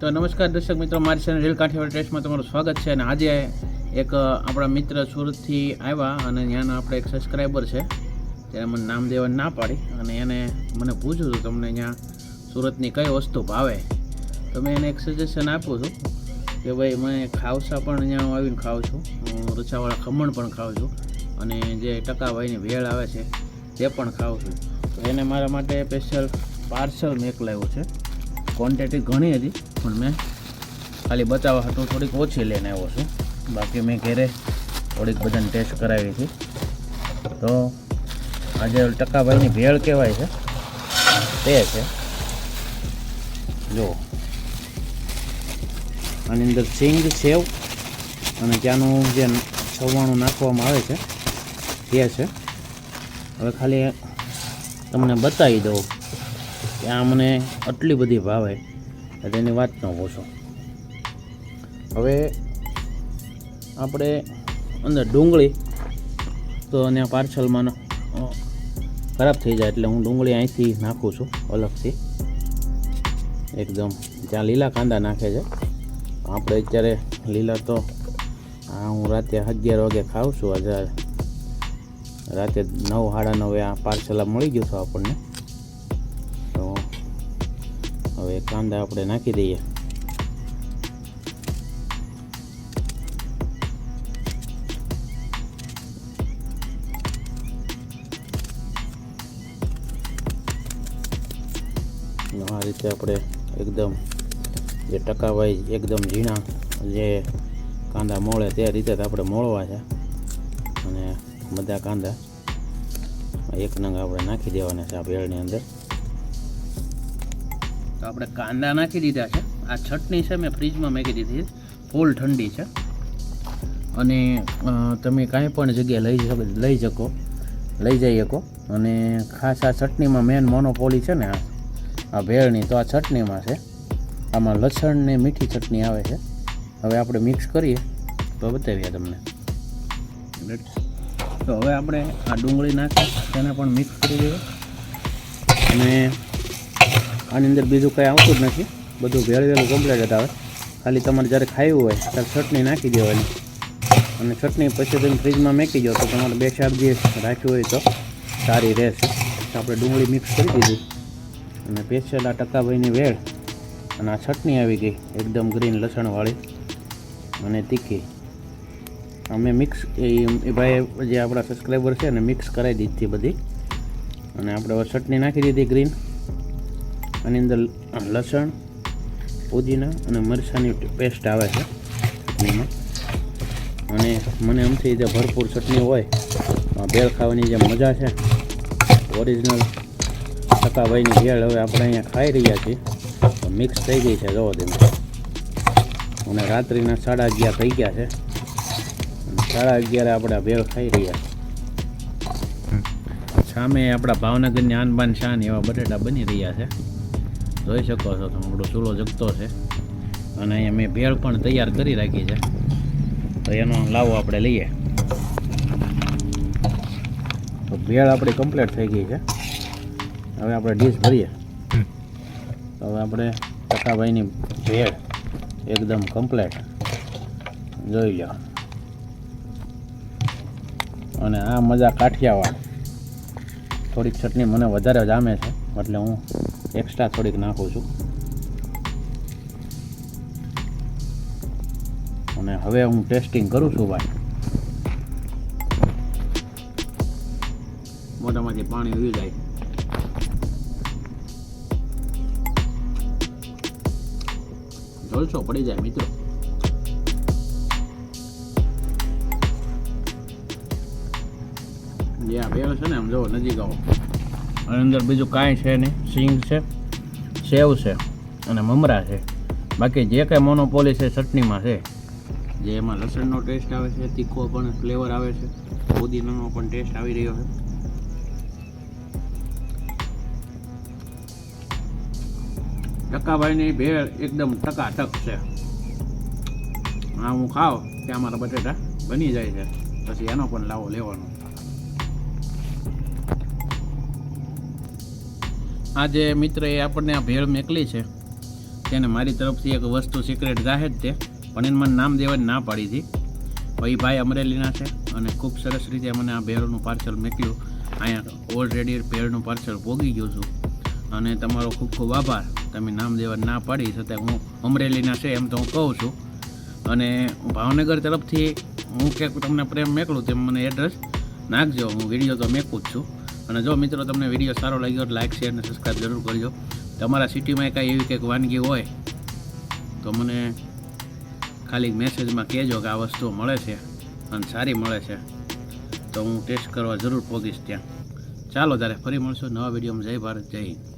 તો નમસ્કાર દર્શક મિત્રો, મારી ચેનલ રેલ કાઠિયાવાડ ટેસ્ટમાં તમારું સ્વાગત છે અને આજે એક આપણા મિત્ર સુરતથી આવ્યા અને ત્યાંના આપણે એક સબસ્ક્રાઈબર છે. ત્યારે મને નામ દેવા ના પાડી અને એને મને પૂછ્યું હતું, તમને અહીંયા સુરતની કઈ વસ્તુ ભાવે? તો મેં એને એક સજેશન આપ્યું હતું કે, ભાઈ મેં ખાવસા પણ અહીંયા આવીને ખાઉં છું. હું રચાવાળા ખમણ પણ ખાઉં છું અને જે ટકાભાઈની ભેળ આવે છે તે પણ ખાઉં છું. તો એને મારા માટે સ્પેશિયલ પાર્સલ મોકલાવ્યું છે. ક્વોન્ટિટી ઘણી હતી. પણ મેં ખાલી બતાવવા હતું થોડીક ઓછી લઈને આવ્યો છું. બાકી મેં ઘેરે થોડીક બધાને ટેસ્ટ કરાવી હતી. તો આજે ટકાભાઈની ભેળ કહેવાય છે. તે છે. જો આની અંદર સિંગ, સેવ અને ત્યાંનું જે છવાણું નાખવામાં આવે છે, તે છે. હવે ખાલી તમને બતાવી દઉં કે આ મને આટલી બધી ભાવે. તેની વાત ન પૂછો. હવે આપણે અંદર ડુંગળી તો અને પાર્સલમાં ખરાબ થઈ જાય એટલે હું ડુંગળી અહીંથી નાખું છું અલગથી. એકદમ જ્યાં લીલા કાંદા નાખે છે. આપણે અત્યારે લીલા તો, આ હું રાતે અગિયાર વાગે ખાઉં છું. આજે રાતે નવ, સાડા નવે આ પાર્સલ મળી ગયું છે આપણને. હવે કાંદા આપણે નાખી દઈએ. આ રીતે આપણે એકદમ જે ટકાવાઈ એકદમ ઝીણા જે કાંદા મોળે તે રીતે આપણે મોળવા છે. અને બધા કાંદા એક નંગ આપણે નાખી દેવાના છે આ ભેળની અંદર. આપણે કાંદા નાખી દીધા છે. આ ચટણી છે, મેં ફ્રીજમાં મેકી દીધી છે. ફૂલ ઠંડી છે. અને તમે કાંઈ પણ જગ્યાએ લઈ લઈ શકો. લઈ જઈ શકો. અને ખાસ આ ચટણીમાં મેન મોનોપોલી છે ને આ આ ભેળની, તો આ ચટણીમાં છે. આમાં લસણ ને મીઠી ચટણી આવે છે. હવે આપણે મિક્સ કરીએ. તો બતાવીએ તમને. તો હવે આપણે આ ડુંગળી નાખી, તેને પણ મિક્સ કરી દઈએ. અને આની અંદર બીજું કંઈ આવતું જ નથી. બધું ભેળવેલું કમ્પ્લેટ જ આવે ખાલી તમારે જ્યારે ખાવું હોય, ત્યારે ચટણી નાખી દેવાની. અને ચટણી પછી તમે ફ્રીજમાં મેકી દો, તો તમારે બે ચાર દિવસ રાખ્યું હોય તો સારી રહેશે. આપણે ડુંગળી મિક્સ કરી દીધી. અને સ્પેશિયલ ટકાભાઈની વેળ. અને આ ચટણી આવી ગઈ, એકદમ ગ્રીન લસણવાળી અને તીખી. અમે મિક્સ, એ ભાઈ જે આપણા સબસ્ક્રાઈબર છે ને મિક્સ કરાવી દીધી બધી. અને આપણે ચટણી નાખી દીધી ગ્રીન. આની અંદર લસણ, પુદીના અને મરચાંની પેસ્ટ આવે છે અને મને આમથી જે ભરપૂર ચટણી હોય ભેળ ખાવાની જે મજા છે. ઓરિજિનલ ટકાભાઈની ભેળ હવે આપણે અહીંયા ખાઈ રહ્યા છીએ. મિક્સ થઈ ગઈ છે, જવો તેમાં. અને રાત્રિના સાડા અગિયાર થઈ ગયા છે. સાડા અગિયારે આપણે ભેળ ખાઈ રહ્યા સામે આપણા ભાવનગરની આનબાન શાન એવા બટેટા બની રહ્યા છે. જોઈ શકો છો તમે આપણો ચૂલો જગતો છે. અને અહીંયા મેં ભેળ પણ તૈયાર કરી રાખી છે. તો એનો લાવો આપણે લઈએ. તો ભેળ આપણી કમ્પ્લીટ થઈ ગઈ છે. હવે આપણે ડીશ ભરીએ. હવે આપણે ટકાભાઈની ભેળ એકદમ કમ્પ્લીટ જોઈ લો. અને આ મજા કાઠિયાવાડ. થોડીક ચટણી મને વધારે જામે છે, એટલે હું એક્સ્ટ્રા થોડીક નાખું છું. અને હવે હું ટેસ્ટિંગ કરું છું ભાઈ. મોઢામાંથી પાણી ઉઈ જાય. જલસો પડી જાય મિત્રો. ભેળ છે ને આમ જો નજીક આવો. આની અંદર બીજું કાંઈ છે નહીં. સિંગ છે, સેવ છે અને મમરા છે. બાકી જે કાંઈ મોનોપોલી છે, ચટણીમાં છે. જે એમાં લસણનો ટેસ્ટ આવે છે, તીખો પણ ફ્લેવર આવે છે. પુદીનાનો પણ ટેસ્ટ આવી રહ્યો છે. ટકાભાઈની ભેળ એકદમ ટકાટક છે. હા હું ખાવ, ત્યાં મારા બટેટા બની જાય છે. પછી એનો પણ લાવો લેવાનો. આ જે મિત્ર આપણને આ ભેળ મેકલી છે. તેને મારી તરફથી એક વસ્તુ સિક્રેટ જાહેર છે. પણ એને મને નામ દેવાની ના પાડી હતી. ભાઈ ભાઈ અમરેલીના છે અને ખૂબ સરસ રીતે મને આ ભેળનું પાર્સલ મોકલ્યું અહીંયા ઓલરેડી ભેળનું પાર્સલ ભોગી ગયું છું. અને તમારો ખૂબ ખૂબ આભાર. તમે નામ દેવા ના પાડી, છતાં હું અમરેલીના છે એમ તો હું કહું છું. અને ભાવનગર તરફથી હું ક્યાંક તમને પ્રેમ મેકલું તેમ મને એડ્રેસ નાખજો. હું વીડિયો તો મેકું જ છું. અને જો મિત્રો તમને વીડિયો સારો લાગ્યો તો લાઇક શેર અને સબસ્ક્રાઈબ જરૂર કરજો. તમારા સિટીમાં કાંઈ એવી કંઈક વાનગી હોય, તો મને ખાલી મેસેજમાં કહેજો કે આ વસ્તુ મળે છે અને સારી મળે છે. તો હું ટેસ્ટ કરવા જરૂર પહોંચીશ ત્યાં. ચાલો ત્યારે ફરી મળશું નવા વિડીયોમાં જય ભારત, જય હિન્દ.